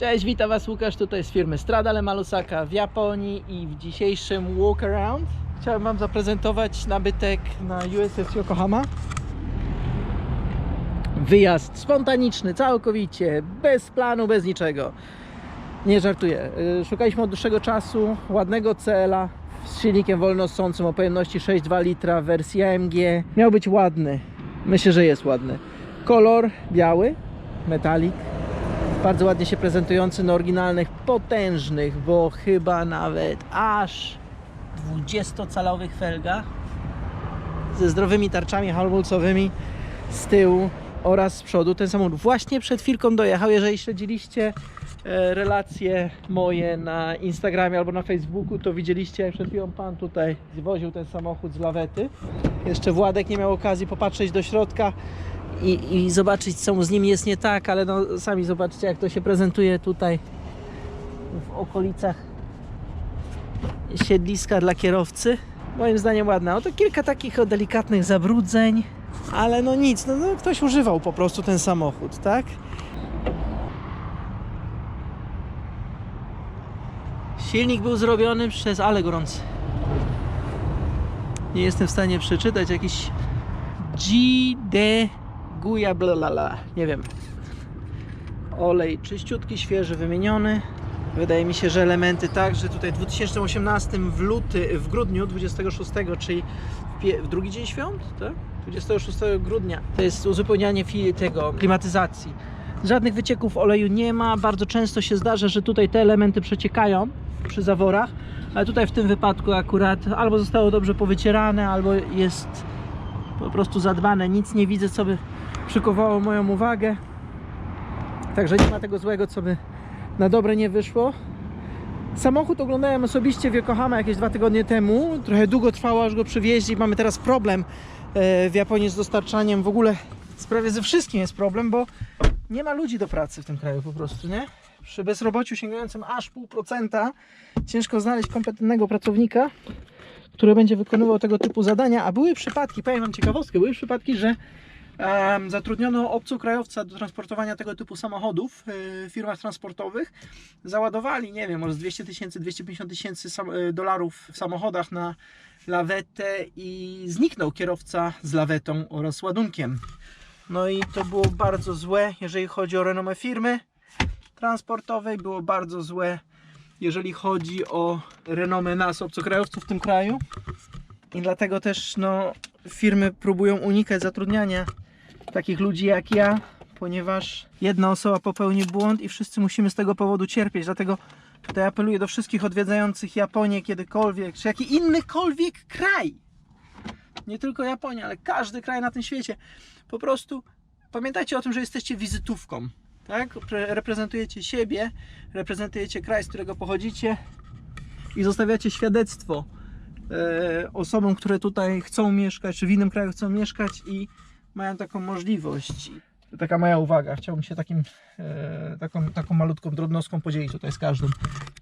Cześć, witam Was Łukasz tutaj z firmy Stradale Malusaka w Japonii i w dzisiejszym walk around chciałem Wam zaprezentować nabytek na USS Yokohama. Wyjazd spontaniczny, całkowicie, bez planu, bez niczego. Nie żartuję. Y, Szukaliśmy od dłuższego czasu ładnego cela z silnikiem wolnossącym o pojemności 6,2 litra wersji AMG. Miał być ładny. Myślę, że jest ładny. Kolor biały, metalik, bardzo ładnie się prezentujący na oryginalnych, potężnych, bo chyba nawet aż 20-calowych felgach ze zdrowymi tarczami hamulcowymi z tyłu oraz z przodu. Ten samochód właśnie przed chwilką dojechał. Jeżeli śledziliście relacje moje na Instagramie albo na Facebooku, to widzieliście jak przed chwilą pan tutaj zwoził ten samochód z lawety. Jeszcze Władek nie miał okazji popatrzeć do środka i, i zobaczyć co mu z nim jest nie tak, ale no sami zobaczcie jak to się prezentuje tutaj w okolicach siedliska dla kierowcy. Moim zdaniem ładna. Oto kilka takich delikatnych zabrudzeń, ale no nic, no, no ktoś używał po prostu ten samochód, tak? Silnik był zrobiony przez, ale gorący. Nie jestem w stanie przeczytać jakiś GD Guya blalala, nie wiem. Olej czyściutki, świeży, wymieniony. Wydaje mi się, że elementy także tutaj w 2018 w luty, w grudniu 26, czyli w, w drugi dzień świąt, tak? 26 grudnia. To jest uzupełnianie tego klimatyzacji. Żadnych wycieków oleju nie ma. Bardzo często się zdarza, że tutaj te elementy przeciekają przy zaworach, ale tutaj w tym wypadku akurat albo zostało dobrze powycierane, albo jest po prostu zadbane. Nic nie widzę, co by przykowało moją uwagę. Także nie ma tego złego, co by na dobre nie wyszło. Samochód oglądałem osobiście w Yokohama jakieś dwa tygodnie temu. Trochę długo trwało, aż go przywieźli. Mamy teraz problem e, w Japonii z dostarczaniem. W ogóle prawie ze wszystkim jest problem, bo nie ma ludzi do pracy w tym kraju po prostu, nie? Przy bezrobociu sięgającym aż pół procenta ciężko znaleźć kompetentnego pracownika, który będzie wykonywał tego typu zadania, a były przypadki, powiem Wam ciekawostkę, były przypadki, że em, zatrudniono obcokrajowca do transportowania tego typu samochodów y, w firmach transportowych, załadowali, nie wiem, może z 200 tysięcy, 250 tysięcy y, dolarów w samochodach na lawetę i zniknął kierowca z lawetą oraz ładunkiem. No i to było bardzo złe, jeżeli chodzi o renomę firmy transportowej, było bardzo złe, jeżeli chodzi o renomę nas, obcokrajowców w tym kraju. I dlatego też no, firmy próbują unikać zatrudniania takich ludzi jak ja, ponieważ jedna osoba popełni błąd i wszyscy musimy z tego powodu cierpieć. Dlatego tutaj apeluję do wszystkich odwiedzających Japonię kiedykolwiek, czy jaki innykolwiek kraj. Nie tylko Japonia, ale każdy kraj na tym świecie. Po prostu pamiętajcie o tym, że jesteście wizytówką. Tak? Pre- Reprezentujecie siebie, reprezentujecie kraj, z którego pochodzicie i zostawiacie świadectwo e, osobom, które tutaj chcą mieszkać, czy w innym kraju chcą mieszkać i mają taką możliwość. Taka moja uwaga. Chciałbym się takim, e, taką, taką malutką drobnostką podzielić tutaj z każdym.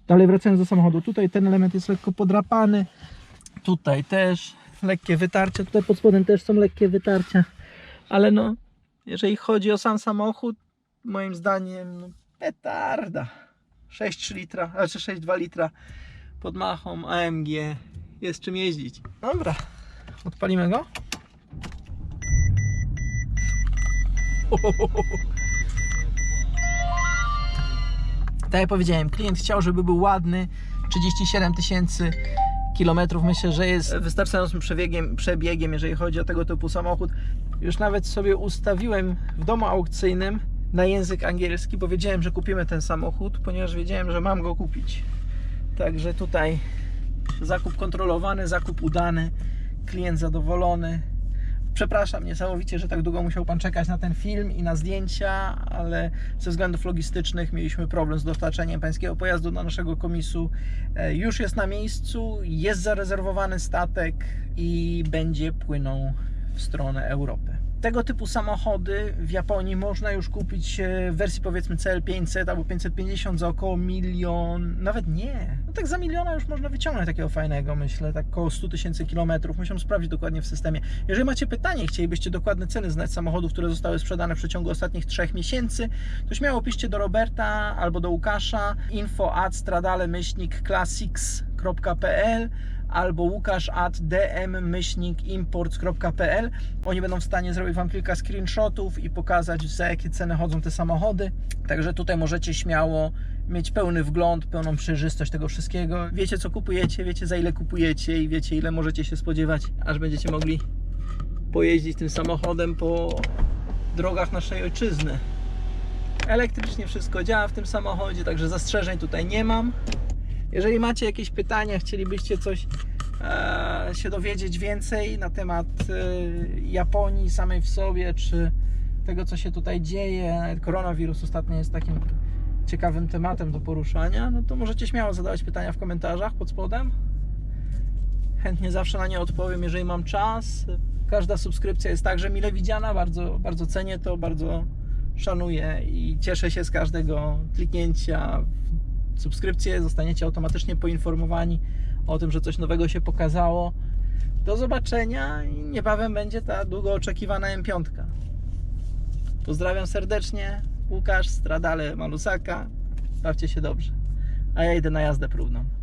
Dalej wracając do samochodu. Tutaj ten element jest lekko podrapany. Tutaj też lekkie wytarcia. Tutaj pod spodem też są lekkie wytarcia. Ale no, jeżeli chodzi o sam samochód, moim zdaniem no, petarda. 6,3 litra, znaczy 6,2 litra pod machą AMG jest czym jeździć. Dobra, odpalimy go. Tak jak powiedziałem, klient chciał, żeby był ładny. 37 tysięcy kilometrów myślę, że jest wystarczającym przebiegiem, przebiegiem, jeżeli chodzi o tego typu samochód. Już nawet sobie ustawiłem w domu aukcyjnym na język angielski, bo wiedziałem, że kupimy ten samochód, ponieważ wiedziałem, że mam go kupić. Także tutaj zakup kontrolowany, zakup udany, klient zadowolony. Przepraszam niesamowicie, że tak długo musiał Pan czekać na ten film i na zdjęcia, ale ze względów logistycznych mieliśmy problem z dostarczeniem Pańskiego pojazdu do naszego komisu. E, Już jest na miejscu, jest zarezerwowany statek i będzie płynął w stronę Europy. Tego typu samochody w Japonii można już kupić e, w wersji powiedzmy CL500 albo 550 za około milion, nawet nie. No tak za miliona już można wyciągnąć takiego fajnego, myślę, tak około 100 tysięcy kilometrów. Musiałem sprawdzić dokładnie w systemie. Jeżeli macie pytanie chcielibyście dokładne ceny znać samochodów, które zostały sprzedane w przeciągu ostatnich trzech miesięcy, to śmiało piszcie do Roberta albo do Łukasza info at stradale classics.pl albo łukasz at Oni będą w stanie zrobić Wam kilka screenshotów i pokazać za jakie ceny chodzą te samochody. Także tutaj możecie śmiało mieć pełny wgląd, pełną przejrzystość tego wszystkiego. Wiecie co kupujecie, wiecie za ile kupujecie i wiecie ile możecie się spodziewać, aż będziecie mogli pojeździć tym samochodem po drogach naszej ojczyzny. Elektrycznie wszystko działa w tym samochodzie, także zastrzeżeń tutaj nie mam. Jeżeli macie jakieś pytania, chcielibyście coś e, się dowiedzieć więcej na temat e, Japonii samej w sobie, czy tego, co się tutaj dzieje, koronawirus ostatnio jest takim ciekawym tematem do poruszania, no to możecie śmiało zadawać pytania w komentarzach pod spodem. Chętnie zawsze na nie odpowiem, jeżeli mam czas. Każda subskrypcja jest także mile widziana, bardzo, bardzo cenię to, bardzo szanuję i cieszę się z każdego kliknięcia subskrypcję. Zostaniecie automatycznie poinformowani o tym, że coś nowego się pokazało. Do zobaczenia i niebawem będzie ta długo oczekiwana M5. Pozdrawiam serdecznie. Łukasz Stradale Malusaka. Bawcie się dobrze. A ja idę na jazdę próbną.